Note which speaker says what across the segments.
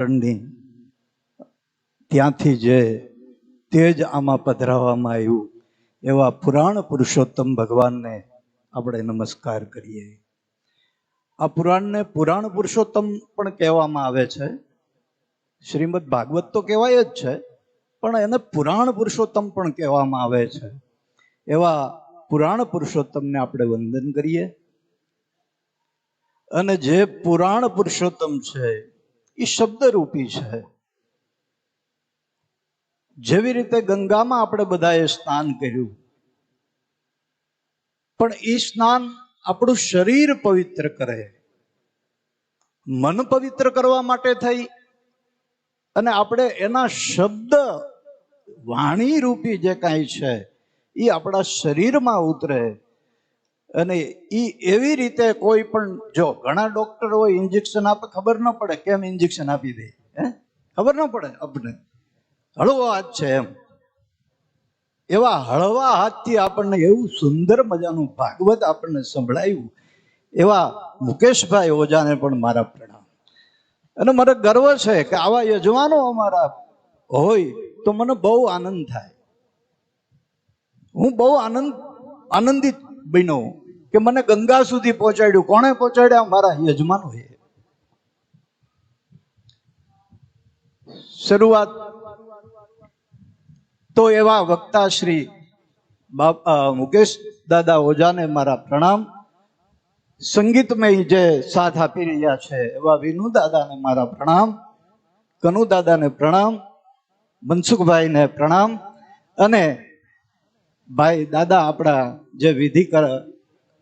Speaker 1: ની ત્યાંથી જે તેજ આમાં પધરાવવામાં આવ્યું, એવા પુરાણ પુરુષોત્તમ ભગવાનને આપણે નમસ્કાર કરીએ. આ પુરાણને પુરાણ પુરુષોત્તમ પણ કહેવામાં આવે છે. શ્રીમદ ભાગવત તો કહેવાય જ છે, પણ એને પુરાણ પુરુષોત્તમ પણ કહેવામાં આવે છે. એવા પુરાણ પુરુષોત્તમને આપણે વંદન કરીએ. અને જે પુરાણ પુરુષોત્તમ છે એ શબ્દરૂપી છે. જેવી રીતે ગંગામાં આપણે બધાએ સ્નાન કર્યું, પણ એ સ્નાન આપણું શરીર પવિત્ર કરે. મન પવિત્ર કરવા માટે થઈ, અને આપણે એના શબ્દ વાણી રૂપી જે કાંઈ છે, એ આપણા શરીરમાં ઉતરે. અને એ એવી રીતે કોઈ પણ જો ઘણા ડોક્ટર હોય ઇન્જેક્શન આપે, ખબર ન પડે કેમ ઇન્જેક્શન આપી દે, હે? ખબર ન પડે આપણે હળવો હાથ છે એમ. એવા હળવા હાથથી આપણને એવું સુંદર મજાનું ભાગવત આપણને સંભળાયું. એવા મુકેશભાઈ ઓજાને પણ મારા પ્રણામ. અને મને ગર્વ છે કે આવા યજમાનો અમારા હોય તો મને બહુ આનંદ થાય. હું બહુ આનંદ, આનંદિત બન્યો. કે મને ગંગા સુધી પહોંચાડ્યું. કોણે પહોંચાડ્યા? મારા યજમાનોએ શરૂઆત તો એવા વક્તા શ્રી મુકેશ દાદા ઓજાને મારા પ્રણામ. સંગીતમય જે સાથ આપી રહ્યા છે એવા વિનુ દાદાને મારા પ્રણામ, કનુ દાદાને પ્રણામ, મનસુખભાઈને પ્રણામ અને ભાઈ દાદા આપણા જે વિધિ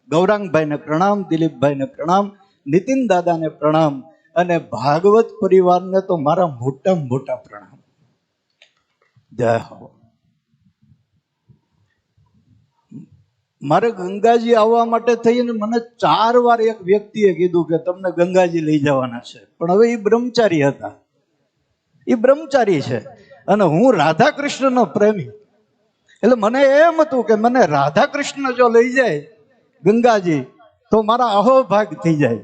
Speaker 1: ગૌરાંગભાઈને પ્રણામ, દિલીપભાઈને પ્રણામ, નીતિન દાદાને પ્રણામ અને ભાગવત પરિવારને તો મારા મોટા મોટા પ્રણામ. જય હો. મારે ગંગાજી આવવા માટે થઈને મને ચાર વાર એક વ્યક્તિએ કીધું કે તમને ગંગાજી લઈ જવાના છે. પણ હવે એ બ્રહ્મચારી હતા. એ બ્રહ્મચારી છે. અને હું રાધા કૃષ્ણનો પ્રેમી. એટલે મને એમ હતું કે મને રાધા કૃષ્ણ જો લઈ જાય ગંગાજી, તો મારા અહોભાગ થઈ જાય.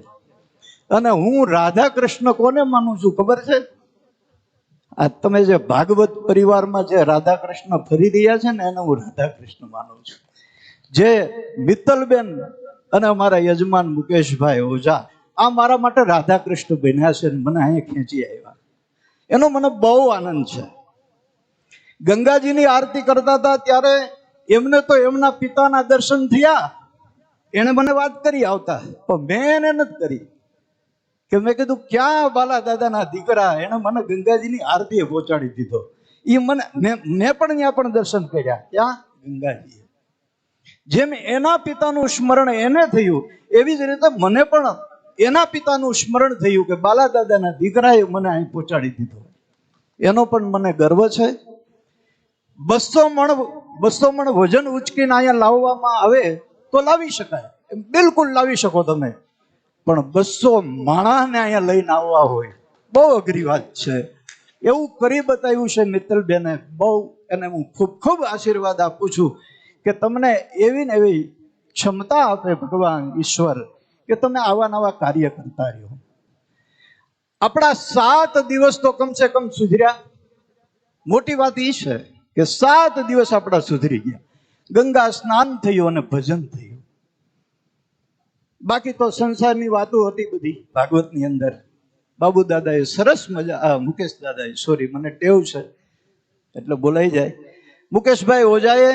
Speaker 1: અને હું રાધા કૃષ્ણ કોને માનું છું ખબર છે? આ તમે જે ભાગવત પરિવારમાં જે રાધા કૃષ્ણ ફરી રહ્યા છે ને એને હું રાધા કૃષ્ણ માનું છું. જે મિત્તલબેન અને અમારા યજમાન મુકેશભાઈ ઓઝા, આ મારા માટે રાધા કૃષ્ણ બન્યા છે મને અહીંયા ખેંચી આવ્યા. એનો મને બહુ આનંદ છે. ગંગાજીની આરતી કરતા હતા ત્યારે એમને તો એમના પિતાના દર્શન થયા. એણે મને વાત કરી આવતા, પણ મેં એને નથી કરી. કે મેં કીધું, ક્યાં બાલા દાદાના દીકરા? એને મને ગંગાજીની આરતીએ પહોંચાડી દીધો. એ મને, મેં મેં પણ ત્યાં પણ દર્શન કર્યા. ક્યાં? ગંગાજી જેમ એના પિતાનું સ્મરણ એને થયું, એવી જ રીતે મને પણ એના પિતાનું સ્મરણ થયું કે બાલા દાદાના દીકરાએ મને અહીં પહોંચાડી દીધો. એનો પણ મને ગર્વ છે. બસો મણ બસો મણ વજન ઉચકીને અહીંયા લાવવામાં આવે તો લાવી શકાય. બિલકુલ લાવી શકો તમે. પણ બસો માણસને અહીંયા લઈને આવવા હોય, બહુ અઘરી વાત છે. એવું કરી બતાવ્યું છે મિત્તલબેને બહુ એને હું ખૂબ ખૂબ આશીર્વાદ આપું છું કે તમને એવી ને એવી ક્ષમતા આપે ભગવાન ઈશ્વર કે તમે આવા નવા કાર્ય કરતા રહ્યો. આપણા સાત દિવસ તો કમસે કમ સુધર્યા. મોટી વાત એ છે કે સાત દિવસ આપણા સુધરી ગયા. ગંગા સ્નાન થયું અને ભજન થયું. બાકી તો સંસારની વાતો હતી બધી ભાગવતની અંદર. બાબુ દાદાએ સરસ મજા મુકેશ દાદાએ સોરી મને ટેવ છે, એટલે બોલાઈ જાય. મુકેશભાઈ ઓજાએ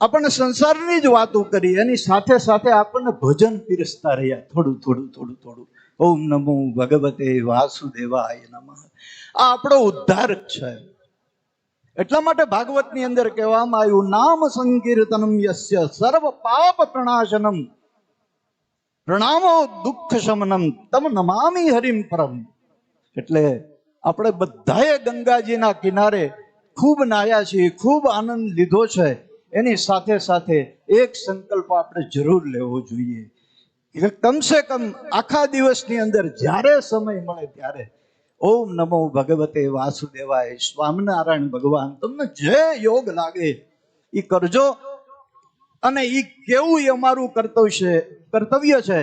Speaker 1: આપણને સંસારની જ વાતો કરી, એની સાથે સાથે આપણને ભજન પીરસતા રહ્યા થોડું થોડું થોડું થોડું. ઓમ નમો ભગવતે વાસુદેવાય નમઃ. આ આપણો ઉદ્ધાર છે. એટલા માટે ભાગવતની અંદર કહેવામાં આવ્યું, નામ સંકીર્તનમ યસ્ય સર્વ પાપ પ્રણાશનમ. પ્રણામો દુઃખ શમનમ, તમ નમામી હરિમ પરમ. એટલે આપણે બધાએ ગંગાજીના કિનારે ખૂબ નાયા છીએ, ખૂબ આનંદ લીધો છે. એની સાથે સાથે એક સંકલ્પ આપણે જરૂર લેવો જોઈએ. કમસે કમ આખા દિવસની અંદર જ્યારે સમય મળે ત્યારે ઓમ નમો ભગવતે વાસુદેવાય, સ્વામિનારાયણ ભગવાન. તમને જે યોગ લાગે એ કરજો. અને એ કેવું એ અમારું કર્તવ્ય છે કર્તવ્ય છે.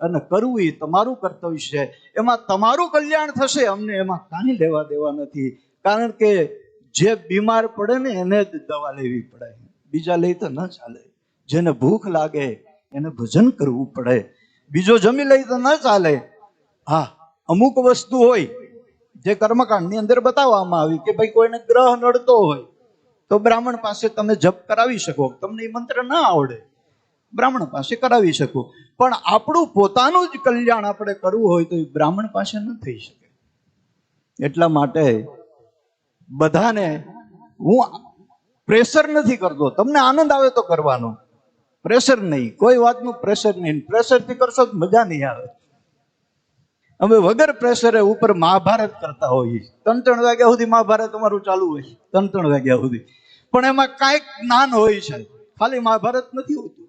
Speaker 1: અને કરવું એ તમારું કર્તવ્ય છે. એમાં તમારું કલ્યાણ થશે, અમને એમાં કાંઈ લેવા દેવા નથી. કારણ કે જે બીમાર પડે ને, એને જ દવા લેવી પડે. બીજા લઈ તો ન ચાલે. જેને ભૂખ લાગે, એને ભજન કરવું પડે. બીજો જમી લઈ તો ન ચાલે. હા, અમુક વસ્તુ હોય જે કર્મકાંડની અંદર બતાવવામાં આવી કે ભાઈ કોઈને ગ્રહ નડતો હોય, તો બ્રાહ્મણ પાસે તમે જપ કરાવી શકો, તમને એ મંત્ર ના આવડે. બ્રાહ્મણ પાસે કરાવી શકો. પણ આપણું પોતાનું જ કલ્યાણ આપણે કરવું હોય તો એ બ્રાહ્મણ પાસે ન થઈ શકે. એટલા માટે બધાને હું પ્રેશર નથી કરતો. તમને આનંદ આવે તો કરવાનો. પ્રેશર નહીં. કોઈ વાતનું પ્રેશર નહીં. પ્રેશરથી કરશો તો મજા નહીં આવે. અમે વગર પ્રેશરે ઉપર મહાભારત કરતા હોઈએ ત્રણ ત્રણ વાગ્યા સુધી મહાભારત અમારું ચાલુ હોય ત્રણ ત્રણ વાગ્યા સુધી. પણ એમાં કાંઈક જ્ઞાન હોય છે. ખાલી મહાભારત નથી હોતું.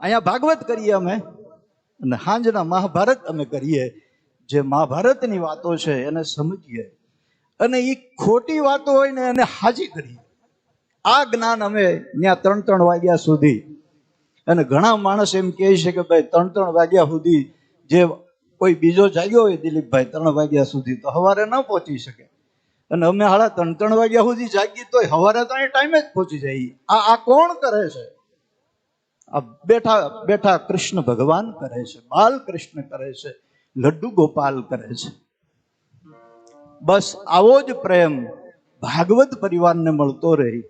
Speaker 1: અહીંયા ભાગવત કરીએ અમે અને સાંજના મહાભારત અમે કરીએ. જે મહાભારતની વાતો છે એને સમજીએ. અને એ ખોટી વાતો હોય ને એને હાજી કરીએ. આ જ્ઞાન અમે ત્યાં ત્રણ ત્રણ વાગ્યા સુધી. અને ઘણા માણસ એમ કહે છે કે ભાઈ ત્રણ ત્રણ વાગ્યા સુધી જે કોઈ બીજો જાગ્યો હોય દિલીપભાઈ, ત્રણ વાગ્યા સુધી તો સવારે ન પહોંચી શકે. અને અમે હાડા ત્રણ ત્રણ વાગ્યા સુધી જાગી તોય સવારે તો ટાઈમે જ પહોંચી જઈએ આ આ કોણ કરે છે? આ બેઠા બેઠા કૃષ્ણ ભગવાન કરે છે બાલ કૃષ્ણ કરે છે, લડ્ડુ ગોપાલ કરે છે. બસ આવો જ પ્રેમ ભાગવત પરિવારને મળતો રહી.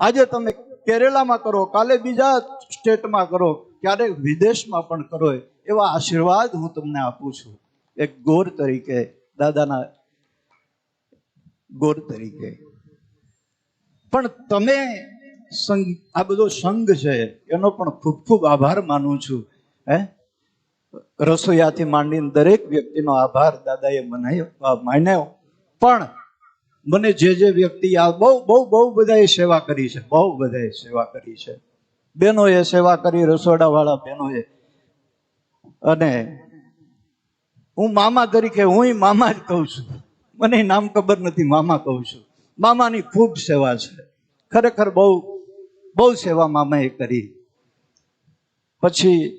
Speaker 1: આજે તમે કેરેલામાં કરો, કાલે બીજા સ્ટેટમાં કરો ક્યારેક વિદેશમાં પણ કરો એવા આશીર્વાદ હું તમને આપું છું. એક ગોર તરીકે, દાદાના ગોર તરીકે. પણ તમે આ બધો સંઘ છે, એનો પણ ખૂબ ખૂબ આભાર માનું છું, હે? રસોઈયાથી માંડીને દરેક વ્યક્તિનો આભાર દાદાએ મનાયો માન્યો. પણ મને જે જે વ્યક્તિ આ બહુ બહુ બહુ બધાએ સેવા કરી છે, બહુ બધાએ સેવા કરી છે. બહેનોએ સેવા કરી, રસોડાવાળા બહેનોએ અને હું મામા તરીકે હું મામા જ કહું છું. મને નામ ખબર નથી, મામા કહું છું. મામાની ખૂબ સેવા છે. ખરેખર બહુ બહુ સેવા મામાએ કરી. પછી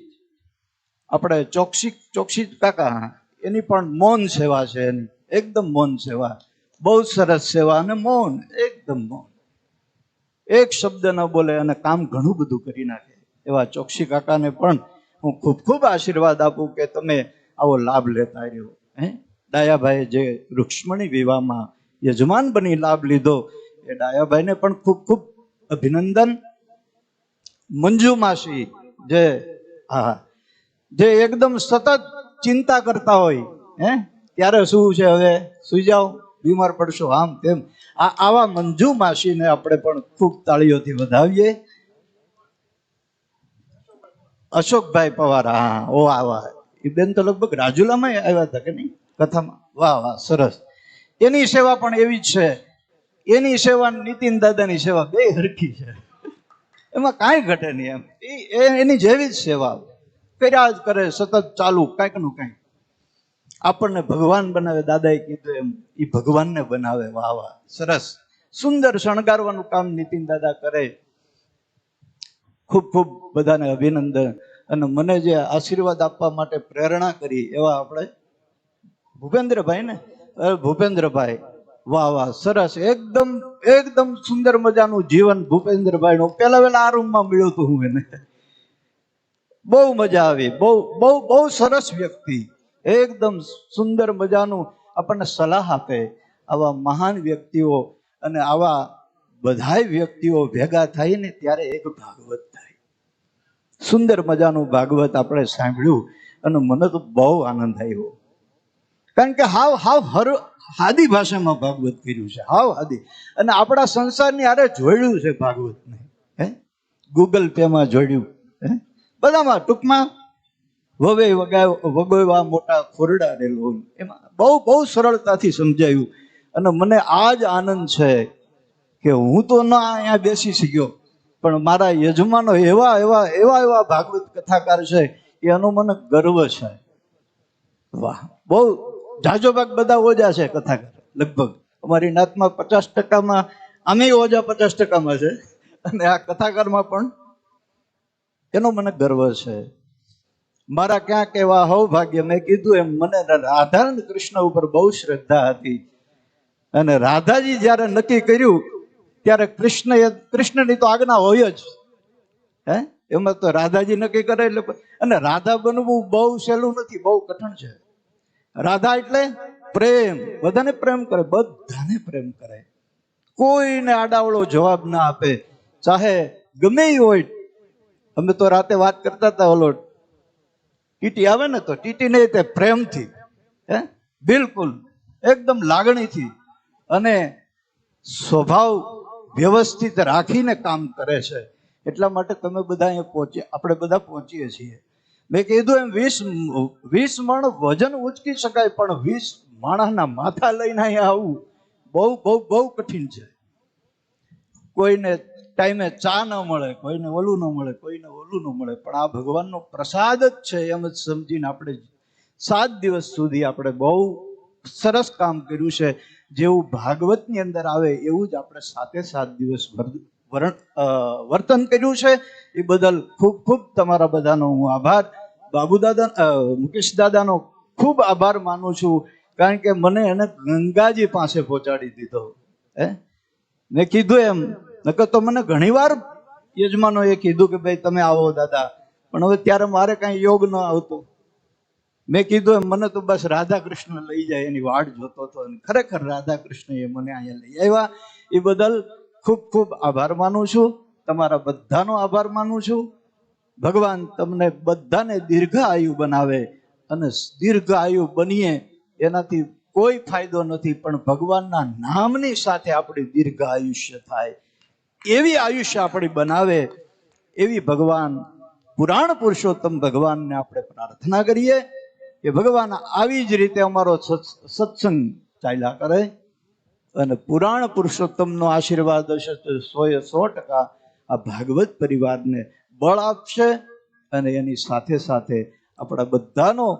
Speaker 1: આપણે ચોકસી ચોકસી કાકા, એની પણ મૌન સેવા છે એની. એકદમ મૌન સેવા. બહુ સરસ સેવા અને મૌન, એકદમ મૌન. એક શબ્દ ન બોલે અને કામ ઘણું બધું કરી નાખે. એવા ચોકસી કાકાને પણ હું ખૂબ ખૂબ આશીર્વાદ આપું કે તમે આવો લાભ લેતા રહ્યો. હે? ડાયાભાઈએ જે રૂક્ષ્મણી વિવાહમાં યજમાન બની લાભ લીધો, એ ડાયાભાઈને પણ ખૂબ ખૂબ અભિનંદન. મંજુ માસી જે હા જે એકદમ સતત ચિંતા કરતા હોય, હે? ત્યારે શું છે હવે? સુઈ જાઓ. બીમાર પડશો, આમ તેમ. આ આવા મંજુ માસીને આપણે પણ ખૂબ તાળીઓથી વધાવીએ. અશોકભાઈ પવાર, હા, ઓ આવા એ બેન તો લગભગ રાજુલામાં આવ્યા હતા કે નહીં? કથામાં. વાહ વાહ, સરસ. એની સેવા પણ એવી જ છે. એની સેવા નીતિન દાદાની સેવા બે હરખી છે. એમાં કાંઈ ઘટે નહીં એમ. એ- એની જેવી જ સેવા. કર્યા જ કરે, સતત ચાલુ, કાંઈકનું કાંઈક. આપણને ભગવાન બનાવે દાદાએ કીધું એમ એ ભગવાનને બનાવે વાહ વાહ. સરસ. સુંદર શણગારવાનું કામ નીતિન દાદા કરે. ખૂબ ખૂબ બધાને અભિનંદન. અને મને જે આશીર્વાદ આપવા માટે પ્રેરણા કરી એવા આપણે ભૂપેન્દ્રભાઈ ને? ભૂપેન્દ્રભાઈ વાહ વાહ સરસ. એકદમ એકદમ સુંદર મજાનું જીવન ભૂપેન્દ્રભાઈ નું પેલા પેલા આ રૂમમાં મળ્યું હતું હું એને. બહુ મજા આવી. બહુ બહુ બહુ સરસ વ્યક્તિ. એકદમ સુંદર મજાનું આપણને સલાહ આપે આવા મહાન વ્યક્તિઓ અને આવા બધાય વ્યક્તિઓ ભેગા થાય ને ત્યારે એક ભાગવત થાય. સુંદર મજાનું ભાગવત આપણે સાંભળ્યું અને મને તો બહુ આનંદ આવ્યો. કારણ કે હાવ હાવ હર હાદી ભાષામાં ભાગવત કર્યું છે, હાવ હાદી અને આપણા સંસારની આરે જોડ્યું છે ભાગવતને, હે? ગૂગલ પેમાં જોડ્યું, હે? બધામાં ટૂંકમાં વવે વગાય વગોવા મોટા ખોરડા રેલો એમાં બહુ બહુ સરળતાથી સમજાયું. અને મને આ જ આનંદ છે કે હું તો ના અહીંયા બેસી શક્યો, પણ મારા યજમાનો એવા એવા એવા એવા ભાગવત કથાકાર છે, એનો મને ગર્વ છે. વાહ, બહુ જાજો ભાગ બધા ઓજા છે કથાકાર, લગભગ. અમારી નાતમાં પચાસ ટકામાં અમે ઓજા પચાસ ટકામાં છે. અને આ કથાકારમાં પણ એનો મને ગર્વ છે. મારા ક્યાંક એવા હૌભાગ્ય મેં કીધું એમ, મને રાધા અને કૃષ્ણ ઉપર બહુ શ્રદ્ધા હતી. અને રાધાજી જ્યારે નક્કી કર્યું, ત્યારે કૃષ્ણ કૃષ્ણની તો આજ્ઞા હોય જ. હે? એમાં તો રાધાજી નક્કી કરે એટલે અને રાધા બનવું બહુ સહેલું નથી, બહુ કઠણ છે. રાધા એટલે પ્રેમ. બધાને પ્રેમ કરે, બધાને પ્રેમ કરે. કોઈને આડાવળો જવાબ ના આપે. ચાહે ગમે હોય. અમે તો રાતે વાત કરતા હતા ઓલો ટીટી આવે ને તો ટીટી નહીં તે પ્રેમથી, હે? બિલકુલ, એકદમ લાગણીથી અને સ્વભાવ વ્યવસ્થિત રાખીને કામ કરે છે. એટલા માટે તમે બધા અહીંયા પહોંચી, આપણે બધા પહોંચીએ છીએ. મેં કીધું એમ, વીસ વીસ મણ વજન ઉચકી શકાય, પણ વીસ માણસના માથા લઈને અહીંયા આવવું બહુ બહુ બહુ કઠિન છે. કોઈને ટાઈમે ચા ન મળે, કોઈને ઓલું ન મળે, કોઈને ઓલું ન મળે, પણ આ ભગવાનનો પ્રસાદ જ છે એમ જ સમજીને આપણે સાત દિવસ સુધી આપણે બહુ સરસ કામ કર્યું છે. જેવું ભાગવતની અંદર આવે એવું જ આપણે સાતે સાત દિવસ વર્તન કર્યું છે. એ બદલ ખૂબ ખૂબ તમારા બધાનો હું આભાર. બાબુ દાદા મુકેશ દાદાનો ખૂબ આભાર માનું છું. કારણ કે મને એને ગંગાજી પાસે પહોંચાડી દીધો. હે? મેં કીધું એમ નકર તો મને ઘણીવાર યજમાનોએ કીધું કે ભાઈ તમે આવો દાદા. પણ હવે ત્યારે મારે કાંઈ યોગ ન આવતો. મેં કીધું એમ, મને તો બસ રાધા કૃષ્ણ લઈ જાય, એની વાટ જોતો હતો. અને ખરેખર રાધા કૃષ્ણએ મને અહીંયા લઈ આવ્યા. એ બદલ ખૂબ ખૂબ આભાર માનું છું. તમારા બધાનો આભાર માનું છું. ભગવાન તમને બધાને દીર્ઘ આયુ બનાવે અને દીર્ઘ આયુ બનીએ એનાથી કોઈ ફાયદો નથી, પણ ભગવાનના નામની સાથે આપણી દીર્ઘ આયુષ્ય થાય. એવી આયુષ્ય આપણી બનાવે, એવી ભગવાન, પુરાણ પુરુષોત્તમ ભગવાનને આપણે પ્રાર્થના કરીએ, કે ભગવાન આવી જ રીતે અમારો સત્સ- સત્સંગ ચાલ્યા કરે અને પુરાણ પુરુષોત્તમનો આશીર્વાદ હશે તો સો સો ટકા આ ભાગવત પરિવારને બળ આપશે અને એની સાથે સાથે આપણા બધાનો